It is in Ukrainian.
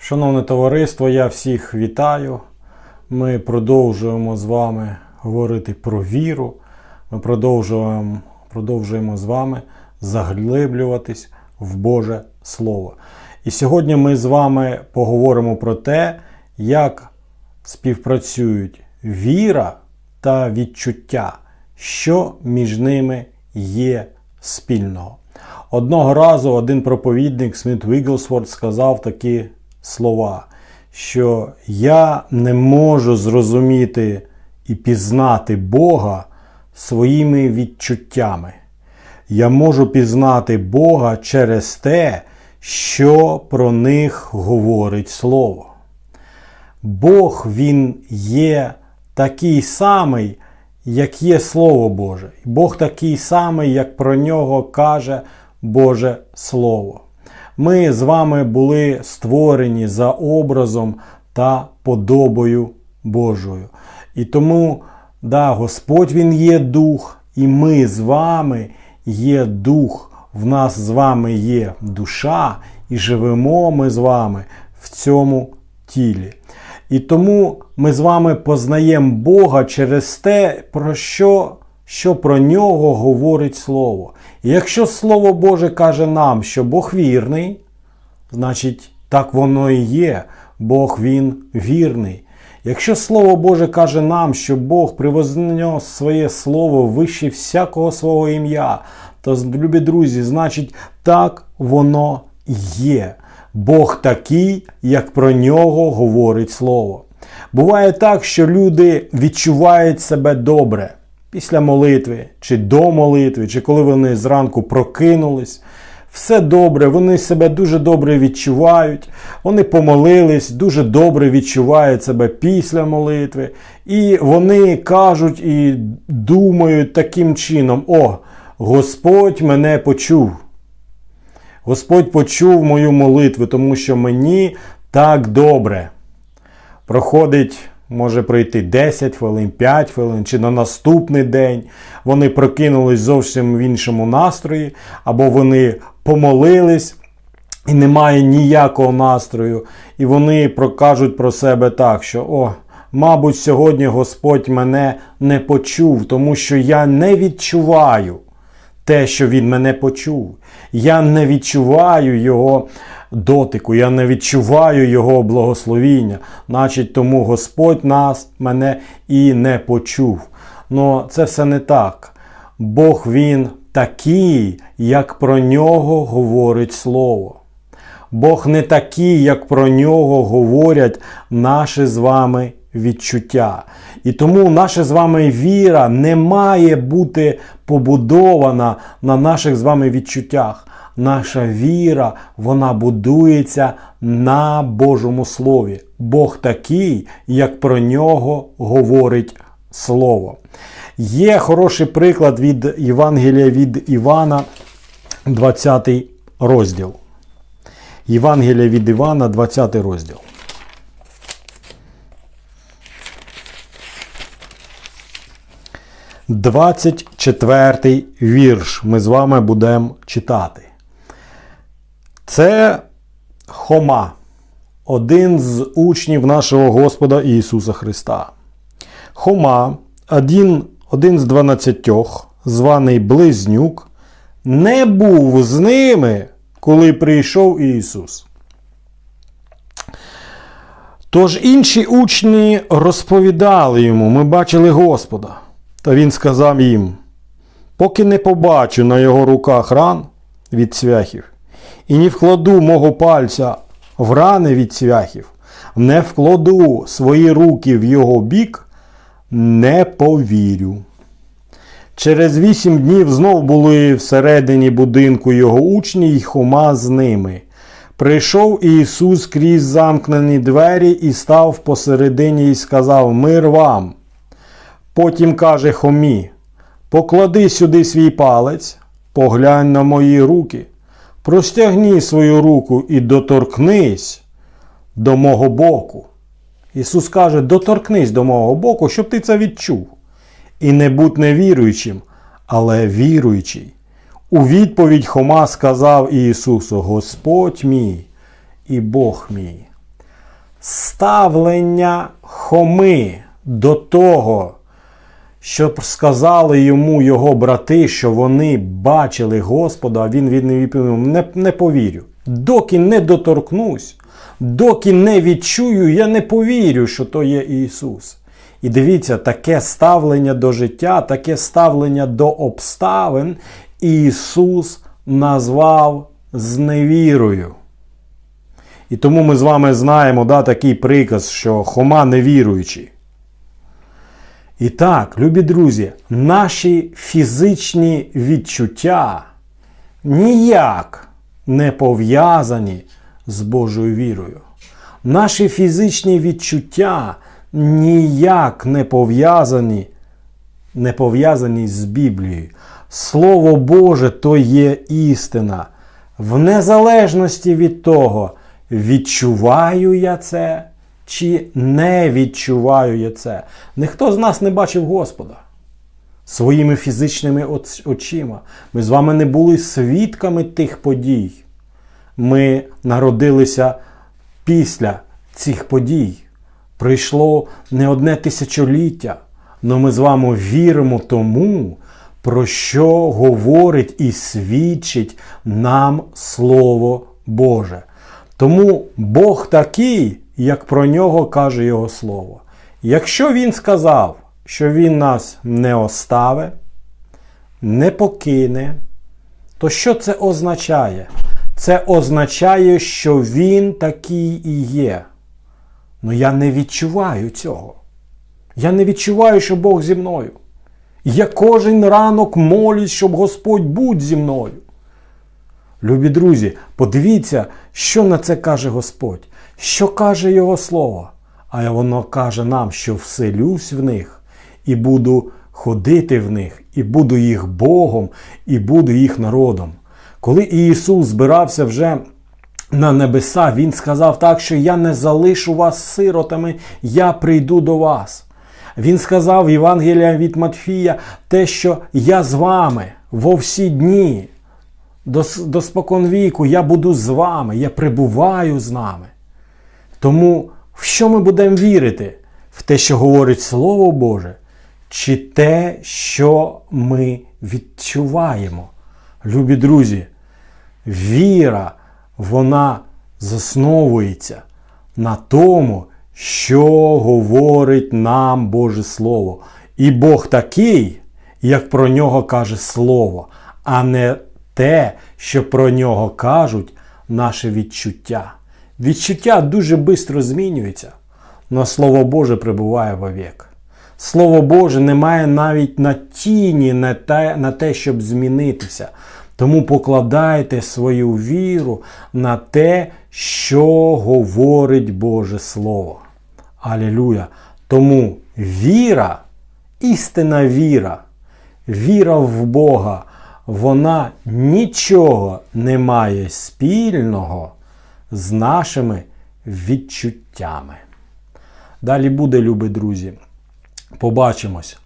Шановне товариство, я всіх вітаю. Ми продовжуємо з вами говорити про віру. Ми продовжуємо, продовжуємо з вами заглиблюватись в Боже Слово. І сьогодні ми з вами поговоримо про те, як співпрацюють віра та відчуття, що між ними є спільного. Одного разу один проповідник Сміт Вігглсворт сказав такі слова, що я не можу зрозуміти і пізнати Бога своїми відчуттями. Я можу пізнати Бога через те, що про них говорить Слово. Бог Він є такий самий, як є Слово Боже. Бог такий самий, як про нього каже Боже Слово. Ми з вами були створені за образом та подобою Божою. І тому, да, Господь Він є дух, і ми з вами є дух, в нас з вами є душа, і живемо ми з вами в цьому тілі. І тому ми з вами познаємо Бога через те, про що, що про нього говорить Слово. І якщо Слово Боже каже нам, що Бог вірний, значить так воно і є. Бог він вірний. Якщо Слово Боже каже нам, що Бог привознес своє слово вище всякого свого ім'я, то, любі друзі, значить, так воно є. Бог такий, як про нього говорить Слово. Буває так, що люди відчувають себе добре після молитви, чи до молитви, чи коли вони зранку прокинулись. Все добре, вони себе дуже добре відчувають, вони помолились, дуже добре відчувають себе після молитви. І вони кажуть і думають таким чином: О, Господь мене почув. Господь почув мою молитву, тому що мені так добре. Проходить, може пройти 10 хвилин, 5 хвилин, чи на наступний день. Вони прокинулись зовсім в іншому настрої, або вони помолились. І немає ніякого настрою. І вони прокажуть про себе так, що о, мабуть, сьогодні Господь мене не почув, тому що я не відчуваю те, що Він мене почув. Я не відчуваю Його дотику, я не відчуваю Його благословіння. Значить, тому Господь нас, мене і не почув. Но це все не так. Бог Він такий, як про нього говорить Слово. Бог не такий, як про нього говорять наші з вами відчуття. І тому наша з вами віра не має бути побудована на наших з вами відчуттях. Наша віра, вона будується на Божому Слові. Бог такий, як про нього говорить Слово. Є хороший приклад від Євангелія від Івана, 20 розділ. Євангелія від Івана, 20 розділ. Двадцять четвертий вірш ми з вами будемо читати. Це Хома, один з учнів нашого Господа Ісуса Христа. Хома, один, один з дванадцятьох, званий Близнюк, не був з ними, коли прийшов Ісус. Тож інші учні розповідали йому, ми бачили Господа. Та він сказав їм: поки не побачу на його руках ран від цвяхів, і не вкладу мого пальця в рани від цвяхів, не вкладу свої руки в його бік, не повірю. Через вісім днів знов були всередині будинку його учні й Хома з ними. Прийшов Ісус крізь замкнені двері і став посередині і сказав Мир вам. Потім каже Хомі: Поклади сюди свій палець, поглянь на мої руки, простягні свою руку і доторкнись до мого боку. Ісус каже: доторкнись до мого боку, щоб ти це відчув. І не будь невіруючим, але віруючий. У відповідь Хома сказав Ісусу: Господь мій і Бог мій. ставлення Хоми до того, щоб сказали йому його брати, що вони бачили Господа, а він відповів, не, не повірю. Доки не доторкнусь, доки не відчую, я не повірю, що то є Ісус. І дивіться, таке ставлення до життя, таке ставлення до обставин Ісус назвав зневірою. І тому ми з вами знаємо да, такий приказ, що Хома невіруючий. І так, любі друзі, наші фізичні відчуття ніяк не пов'язані з Божою вірою. Наші фізичні відчуття ніяк не пов'язані, не пов'язані з Біблією. Слово Боже то є істина. В незалежності від того, відчуваю я це чи не відчуваю я це. Ніхто з нас не бачив Господа своїми фізичними очима. Ми з вами не були свідками тих подій. Ми народилися після цих подій. Прийшло не одне тисячоліття, але ми з вами віримо тому, про що говорить і свідчить нам Слово Боже. Тому Бог такий, як про нього каже Його Слово. Якщо Він сказав, що Він нас не оставе, не покине, то що це означає? Це означає, що Він такий і є. Ну я не відчуваю цього. Я не відчуваю, що Бог зі мною. Я кожен ранок молюсь, щоб Господь будь зі мною. Любі друзі, подивіться, що на це каже Господь, що каже Його Слово. А воно каже нам, що вселюсь в них і буду ходити в них, і буду їх Богом, і буду їх народом. Коли Ісус збирався вже на небеса, Він сказав так, що я не залишу вас сиротами, я прийду до вас. Він сказав в Євангелія від Матфія те, що я з вами во всі дні, до, до споконвіку, я буду з вами, я прибуваю з нами. Тому в що ми будемо вірити? В те, що говорить Слово Боже, чи те, що ми відчуваємо? Любі друзі, віра, вона засновується на тому, що говорить нам Боже Слово. І Бог такий, як про нього каже Слово, а не те, що про нього кажуть наші відчуття. Відчуття дуже швидко змінюється, але Слово Боже прибуває вовік. Слово Боже не має навіть на тіні на те, на те, щоб змінитися. Тому покладайте свою віру на те, що говорить Боже Слово. Алілюя! Тому віра, істинна віра, віра в Бога, вона нічого не має спільного з нашими відчуттями. Далі буде, любі друзі. Побачимось.